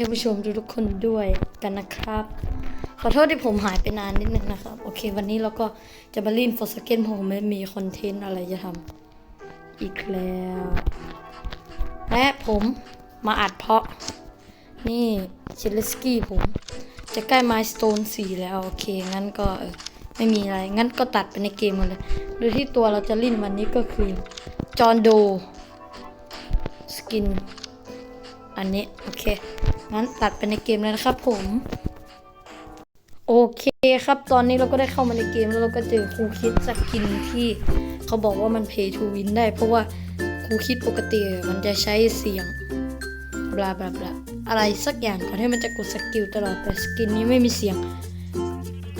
ท่านผู้ชมทุกๆคนด้วยกันนะครับ ขอโทษที่ผมหายไปนานนิดนึงนะครับ โอเค วันนี้เราก็จะมาล่นฟอร์สเกนผมไม่มีคอนเทนต์อะไรจะทำอีกแล้วและผมมาอัดเพาะ นี่เชลสกี้ผม จะใกล้ไมสเตนสี่แล้ว โอเค งั้นก็ไม่มีอะไร งั้นก็ตัดไปในเกมกันเลย โดยที่ตัวเราจะเล่นวันนี้ก็คือ จอห์นโด สกิน อันนี้ โอเค งั้นตัดไปในเกมเลยนะครับผม โอเคครับ ตอนนี้เราก็ได้เข้ามาในเกมแล้วเราก็เจอครูคิดสกินที่เขาบอกว่ามัน pay to win ได้ เพราะว่าครูคิดปกติมันจะใช้เสียงบลาบลาบลาอะไรสักอย่างก่อนที่มันจะกดสกิลตลอดแต่สกินนี้ไม่มีเสียง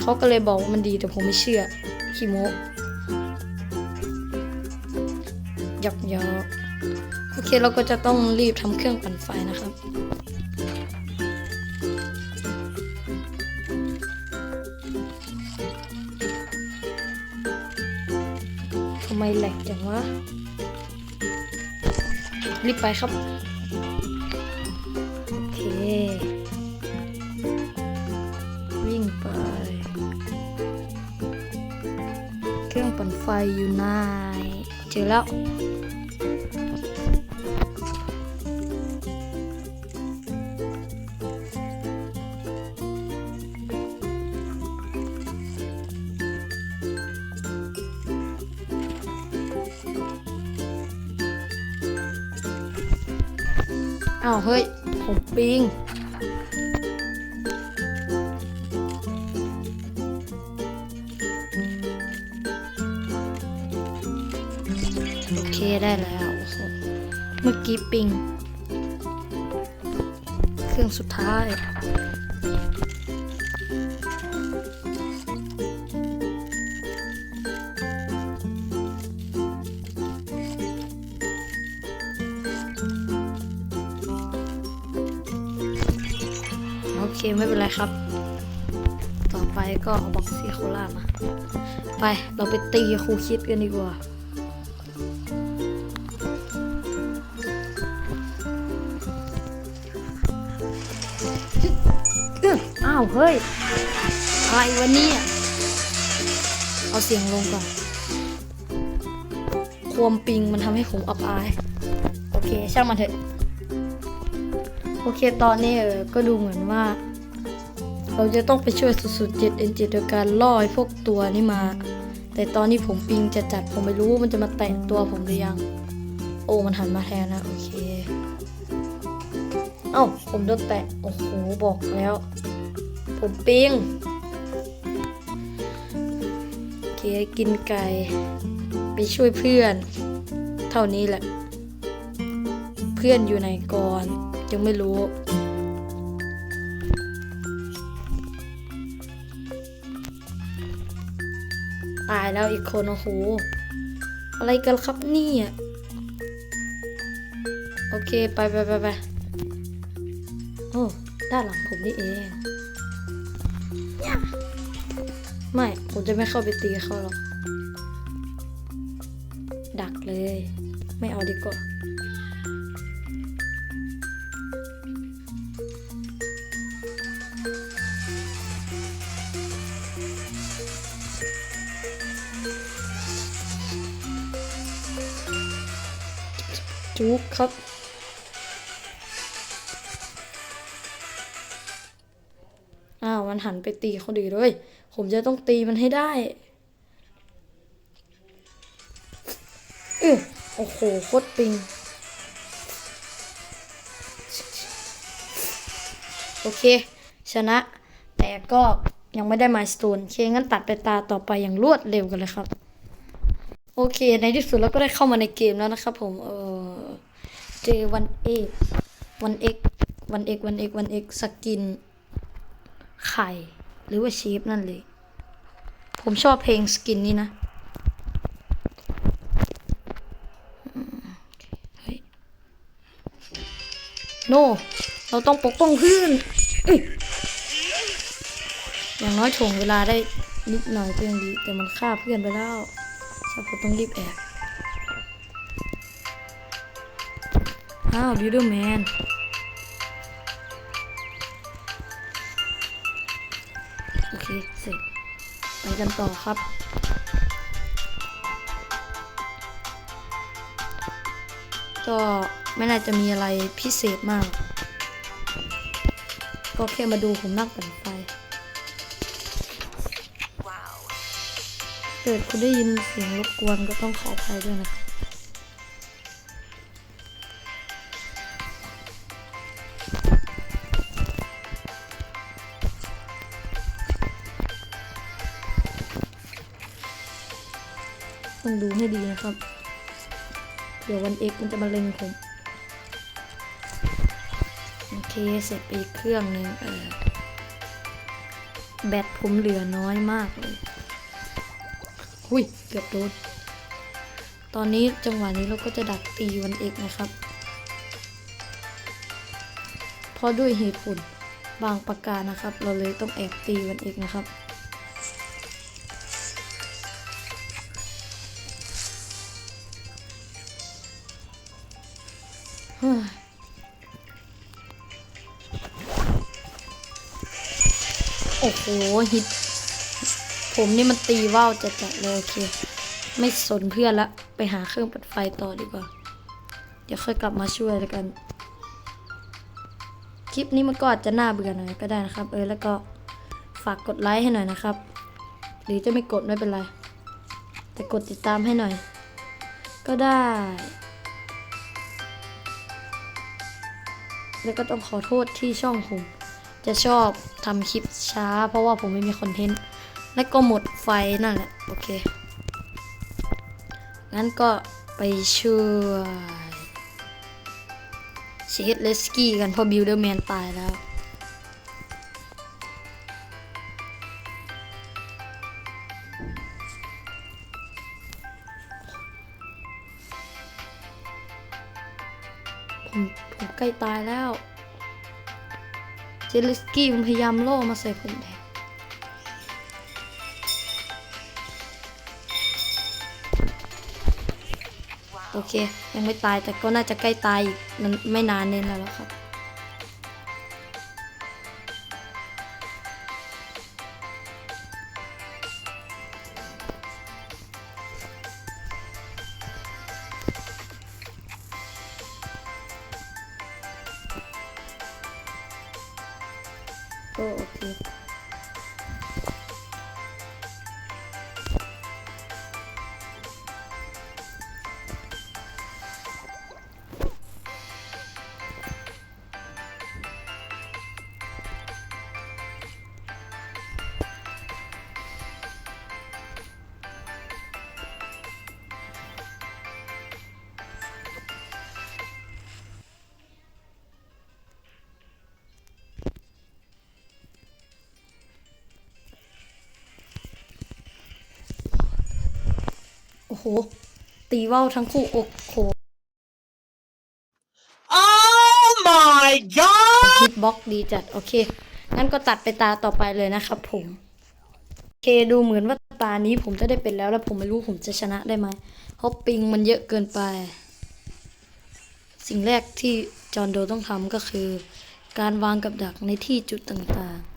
เขาก็เลยบอกว่ามันดีแต่ผมไม่เชื่อคิโมหยอกหยอกโอ เคเราก็จะต้องรีบทำเครื่องปั่นไฟนะครับ ทำไมแหลกจังวะ รีบไปครับ โอเค วิ่งไป เครื่องปั่นไฟอยู่ไหนเจอแล้ว อ้าวเฮ้ยผมปิงโอเคได้แล้วเมื่อกี้ปิง เครื่องสุดท้าย เคไม่เป็นไรครับ ต่อไปก็เอาบ็อกซี่โคล่ามา ไปเราไปตีครูคิดกันดีกว่าอ้าวเฮ้ยอะไรวะเนี่ยเอาเสียงลงก่อน ความปิงมันทำให้ผมอับอาย โอเค ช่างมันเถอะ โอเค ตอนนี้เออก็ดูเหมือนว่า เราจะต้องไปช่วยสุดๆ 7N7 โดยการล่อไอ้พวกตัวนี้มา แต่ตอนนี้ผมปิงจะจัดผมไม่รู้ว่ามันจะมาแตะตัวผมหรือยัง โอ้มันหันมาแทนนะโอเค เอ้าผมโดนแตะโอ้โหบอกแล้ว ผมปิงโอเคกินไก่ไปช่วยเพื่อน เท่านี้แหละ เพื่อนอยู่ไหนก่อนยังไม่รู้ายแล้วอีกคนโอ้โหอะไรกันครับนี่อะโอเคไปไปไปไปโอ้ด้านหลังผมนี่เองไม่ ผมจะไม่เข้าไปตีเขาหรอก ดักเลย ไม่เอาดีกว่า จุกครับ อ้าว มันหันไปตีเขาดีเลย ผมจะต้องตีมันให้ได้เออโอ้โห โคตรปิง โอเค ชนะ แต่ก็ยังไม่ได้มาส t ตนเค งั้นตัดไปตาต่อไปอย่างรวดเร็วกันเลยครับ โอเค ในที่สุดเราก็ได้เข้ามาในเกมแล้วนะครับผม เออ เจวันเอกวันเอกวันเอกวันเอกวันเอกสกิน ไข่ หรือว่าชีฟนั่นเลย ผมชอบเพลงสกินนี้นะโอเคเฮ้ยโนเราต้องปกป้องเพื่อนอย่างน้อยถ่วงเวลาได้นิดหน่อยก็ยังดี แต่มันฆ่าเพื่อนไปแล้วใช่ผมต้องรีบแอบ อ้าวบิวเดอร์แมนโอเค เสร็จ ไปกันต่อครับ ก็ไม่น่าจะมีอะไรพิเศษมาก ก็แค่มาดูผมนักงปั่นไฟเกิดคุณได้ยินเสียงรบกวนก็ต้องขออภัยด้วยนะคะ นะครับ เดี๋ยววันเอกมันจะมาเล็งผม โอเค เสร็จไปอีกเครื่องหนึ่งเออแบตผมเหลือน้อยมากเลย หุยเกือบโดน ตอนนี้จังหวะนี้เราก็จะดักตีวันเอกนะครับ เพราะด้วยเหตุผลบางประการนะครับ เราเลยต้องแอบตีวันเอกนะครับ อ้โหฮิต ผมนี่มันตีว่าวจัดๆเลยโอเค ไม่สนเพื่อนละ ไปหาเครื่องปัดไฟต่อดีกว่า เดี๋ยวค่อยกลับมาช่วยแล้วกัน คลิปนี้มันก็อาจจะน่าเบื่อหน่อยก็ได้นะครับ เออแล้วก็ฝากกดไลค์ให้หน่อยนะครับ หรือจะไม่กดไม่เป็นไร แต่กดติดตามให้หน่อย ก็ได้ แล้วก็ต้องขอโทษที่ช่องผม จะชอบทำคลิปช้า เพราะว่าผมไม่มีคอนเทนต์ และก็หมดไฟนั่นแหละ โอเค งั้นก็ไปช่วยเชดเลสกี้กันเพราะบิลเดอร์แมนตายแล้วผมผมใกล้ตายแล้ว เจลิสกี้มันพยายามโล่มาใส่ผมแทนโอเค ยังไม่ตายแต่ก็น่าจะใกล้ตายอีกมันไม่นานเน้นแล้วครับ โอ้โห ตีว่าวทั้งคู่โอ้โห Oh my god! คิดบล็อกดีจัด โอเค งั้นก็ตัดไปตาต่อไปเลยนะครับผม โอเคดูเหมือนว่าตานี้ผมจะได้เป็นแล้วแล้วผมไม่รู้ผมจะชนะได้ไหมเพราะปิงมันเยอะเกินไป สิ่งแรกที่จอห์นโดต้องทำก็คือ การวางกับดักในที่จุดต่างๆ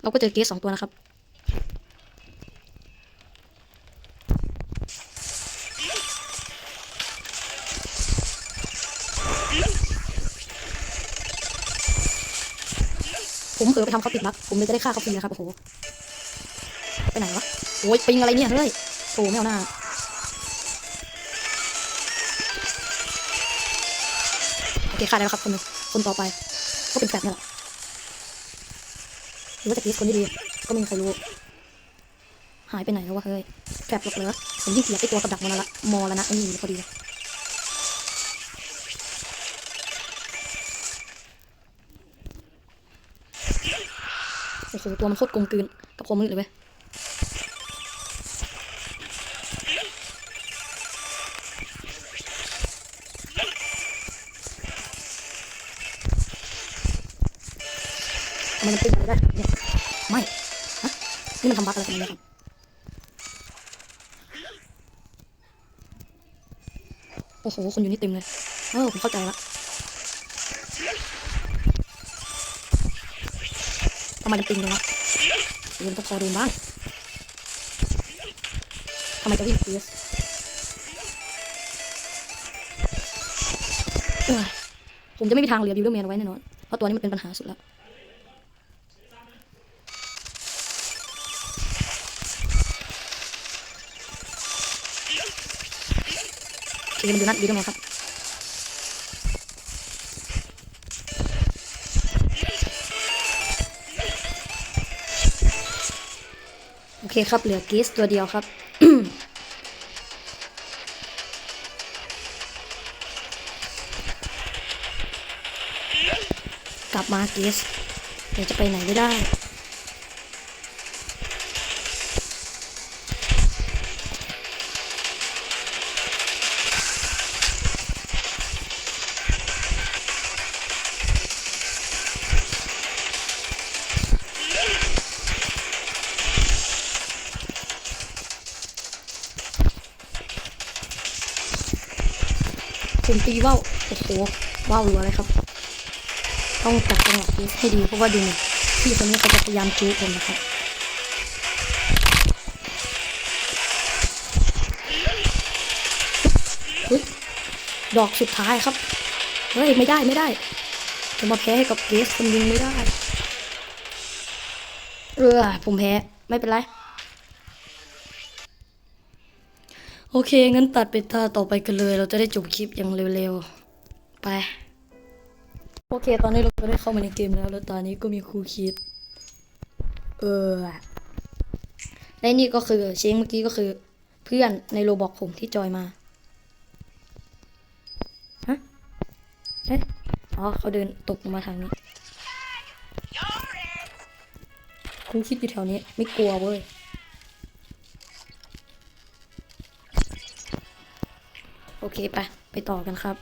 เราก็เจอเกสสองตัวนะครับ ผมเออไปทำเขาติดลัก ผมเลยจะได้ฆ่าเขาฟรีนะครับโอ้โห ไปไหนวะ โอ้ยปิงอะไรเนี่ยเฮ้ยโอ้ไม่เอาหน้าโอเคฆ่าได้แล้วครับคนนึงคนต่อไป ก็เป็นแฟดนี่แหละหรือว่าจะกีสคนที่ดี ก็ไม่มีใครรู้ หายไปไหนแล้ววะเฮ้ยแฟดหรอกเหรอผมยิ่งเสียไอตัวกับดักมรณะมรณะไอ้นี่พอดีเลย อ้ตัวมันโคตรกลมกลืนกับความมืดเลยเว้ยทำไมมันเป็นอย่างนี้ได้เนี่ยไม่ฮะนี่มันทำบั๊กอะไรกันเนี่ยครับโอ้โหคนอยู่นี่เต็มเลยเออผมเข้าใจละ ไมมันติงเลยวะเรียนต้องคอโดนบ้างทำไมจะวิ่งเฟียสเอ้ยผมจะไม่มีทางเหลือบิวเดอร์แมนไว้แน่นอน เพราะตัวนี้มันเป็นปัญหาสุดแล้วเกมดูนัดบิวเดอร์แมนครับ คครับเหลือเกสตัวเดียวครับ กลับมาเกสเดี๋ยวจะไปไหนไม่ได้ ตีว่าวโอ้โหว่าวรัวเลยครับ ต้องจับจังหวะนี้ให้ดีเพราะว่าดูพี่คนนี้เขาจะพยายามจู๊ผมนะครับดอกสุดท้ายครับ เฮ้ย ไม่ได้ไม่ได้ จะมาแพ้ให้กับเกสคนยิงไม่ได้ เออผมแพ้ ไม่เป็นไร โอเค งั้นตัดไปตาต่อไปกันเลย เราจะได้จบคลิปอย่างเร็วๆ ไป โอเค ตอนนี้เราก็ได้เข้ามาในเกมแล้ว แล้วตอนนี้ก็มีครูคิด เออและนี่ก็คือเชงเมื่อกี้ก็คือ เพื่อนในโรบอกผมที่จอยมา ฮะ เอ๊ะ อ๋อ เขาเดินตกมาทางนี้ครูคิดอยู่แถวนี้ ไม่กลัวเว้ย โอเคไป ไปต่อกันครับ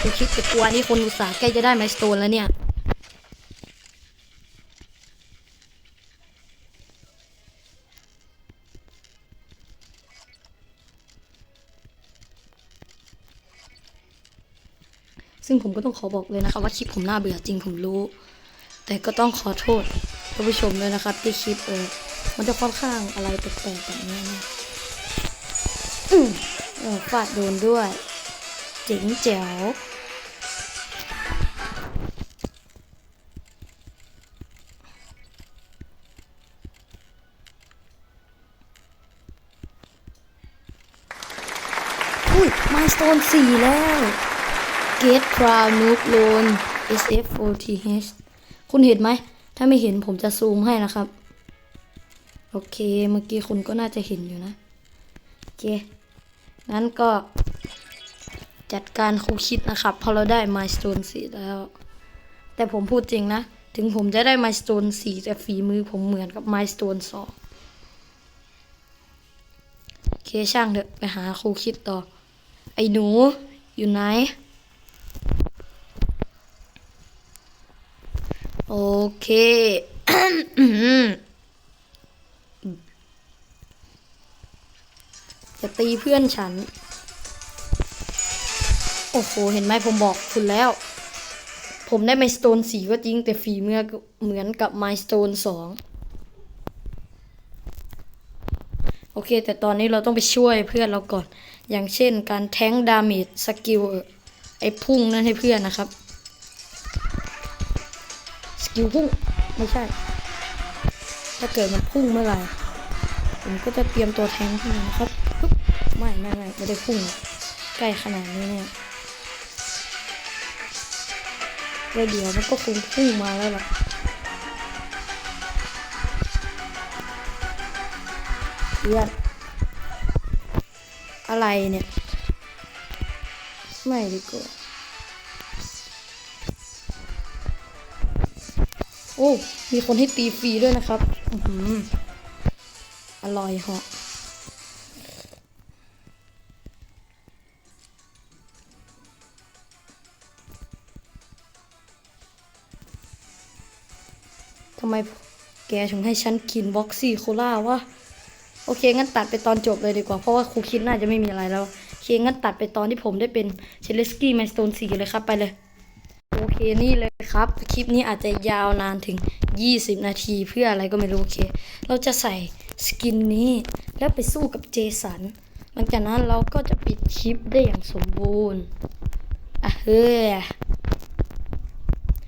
คุณคิดจะกลัวนี่คนอุตส่าห์ใกล้จะได้ไมสโตนแล้วเนี่ย ซึ่งผมก็ต้องขอบอกเลยนะคะว่าคลิปผมน่าเบื่อจริงผมรู้ แต่ก็ต้องขอโทษท่านผู้ชมด้วยนะครับ ที่คลิปเออมันจะค่อนข้างอะไรแปลกๆแบบนี้นะอืมเออฟาดโดนด้วย เจ๋งแจ๋วอุ้ยมาสโตนสี่แล้ว Get Crown Noob l o n SF4TH คุณเห็นไหม ถ้าไม่เห็นผมจะซูมให้นะครับ โอเค เมื่อกี้คุณก็น่าจะเห็นอยู่นะ โอเคงั้นก็จัดการครูคิดนะครับ พอเราได้ Milestone 4แล้ว แต่ผมพูดจริงนะ ถึงผมจะได้ Milestone 4แต่ฝีมือผมเหมือนกับ Milestone 2โอเคช่างเถอะไปหาครูคิดต่อ ไอ้หนู อยู่ไหน โอ เค จะตีเพื่อนฉัน โอ้โห เห็นไหมผมบอกคุณแล้ว ผมได้ไมสโตนสีก็จริง แต่ฝีมือเหมือนกับไมสโตนสองโอเค แต่ตอนนี้เราต้องไปช่วยเพื่อนเราก่อน อย่างเช่นการแทงดาเมจสกิลไอ้พุ่งนั่นให้เพื่อนนะครับ กิลพุ่งไม่ใช่ ถ้าเกิดมันพุ่งเมื่อไหร่ผมก็จะเตรียมตัวแทงขึ้นมานะครับปึ๊บไม่ไม่ไม่ไม่ได้พุ่งใกล้ขนาดนี้เนี่ยแล้วเดี๋ยวมันก็คงพุ่งมาแล้วล่ะเพื่อนอะไรเนี่ย ไม่ดีกว่า อ้ มีคนให้ตีฟรีด้วยนะครับอือหืออร่อยเหาะทำไมแกถึงให้ฉันกินบ็อกซี่โคล่าวะโโอเค งั้นตัดไปตอนจบเลยดีกว่า เพราะว่าครูคิดน่าจะไม่มีอะไรแล้ว โอเค งั้นตัดไปตอนที่ผมได้เป็นเชลสกี้แมนสโตนสีเลยครับ ไปเลย โอเค นี่เลย ครับ คลิปนี้อาจจะยาวนานถึง 20 นาทีเพื่ออะไรก็ไม่รู้โอเค เราจะใส่สกินนี้แล้วไปสู้กับเจสัน หลังจากนั้นเราก็จะปิดคลิปได้อย่างสมบูรณ์ อะเฮ้ย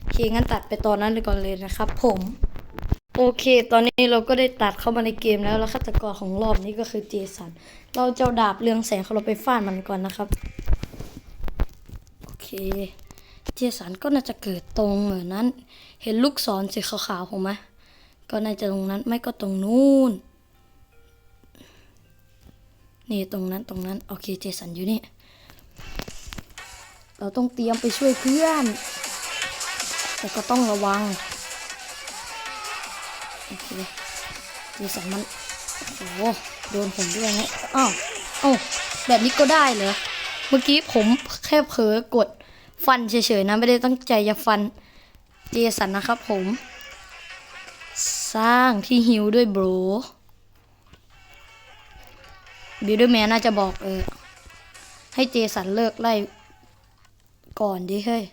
โอเคงั้นตัดไปตอนนั้นเลยก่อนเลยนะครับผมโอเค ตอนนี้เราก็ได้ตัดเข้ามาในเกมแล้ว แล้วฆาตกรของรอบนี้ก็คือเจสัน เราจะดาบเรืองแสงของเราไปฟาดมันก่อนนะครับ โอเค เจสันก็น่าจะเกิดตรงเหมือนนั้น เห็นลูกศรสีขาวๆของไหมก็น่าจะตรงนั้นไม่ก็ตรงนู้น นี่ตรงนั้นตรงนั้น โอเคเจสันอยู่นี่ เราต้องเตรียมไปช่วยเพื่อน แต่ก็ต้องระวัง โอเคเจสันมันโอ้โหโดนผมด้วยนะอ้าวอ้าวแบบนี้ก็ได้เหรอ เมื่อกี้ผมแค่เผลอกด ฟันเฉยๆนะไม่ได้ตั้งใจจะฟันเจสันนะครับผม สร้างที่ฮิวด้วยโบรบิลดแมนน่าจะบอกเออ ให้เจสันเลิกไล่ก่อนดิเฮ้ย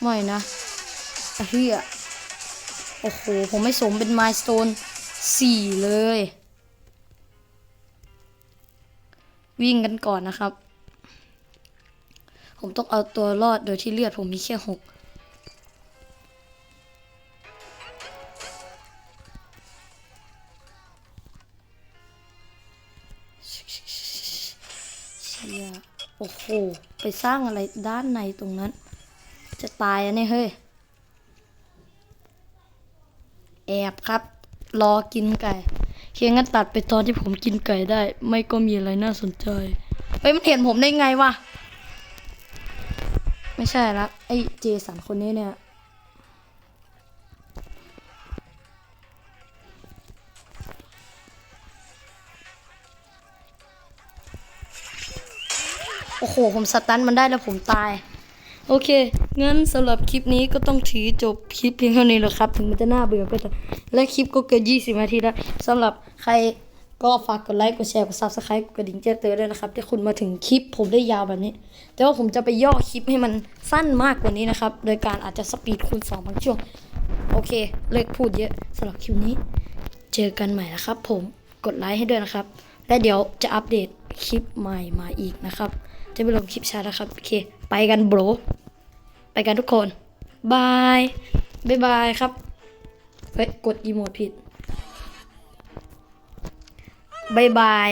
ไม่นะเฮียโอ้โห ผมไม่สมเป็นมายสโตนสี่เลย วิ่งกันก่อนนะครับ ผมต้องเอาตัวรอดโดยที่เลือดผมมีแค่หกเชียโอ้โห ไปสร้างอะไรด้านในตรงนั้น จะตายอะเนี่เฮ้ย แอบครับ รอกินไก่ เคียงงั้นตัดไปตอนที่ผมกินไก่ได้ ไม่ก็มีอะไรน่าสนใจ เฮ้ย มันเห็นผมได้ไงวะ ไม่ใช่ละไอ้เจสันคนนี้เนี่ยโอ้โห ผมสตันมันได้แล้วผมตาย โอเค งั้นสำหรับคลิปนี้ก็ต้องถือจบคลิปเพียงเท่านี้แหละครับ ถึงมันจะน่าเบื่อก็จะและคลิปก็เกิน20 นาทีแล้วสำหรับใคร ก็ฝากกดไลค์กดแชร์กด subscribe กดดิ่งแจ้งเตือนด้วยนะครับที่คุณมาถึงคลิปผมได้ยาวแบบนี้ แต่ว่าผมจะไปย่อคลิปให้มันสั้นมากกว่านี้นะครับ โดยการอาจจะสปีดคูณ2บางช่วง โอเค เลิกพูดเยอะสำหรับคลิปนี้ เจอกันใหม่นะครับ ผมกดไลค์ให้ด้วยนะครับ และเดี๋ยวจะอัปเดตคลิปใหม่มาอีกนะครับ จะไปลงคลิปช้านะครับโอเค ไปกันโบรไปกันทุกคนบายบ๊ายบายครับเฮ้ยกดอีโมดผิด บ๊ายบาย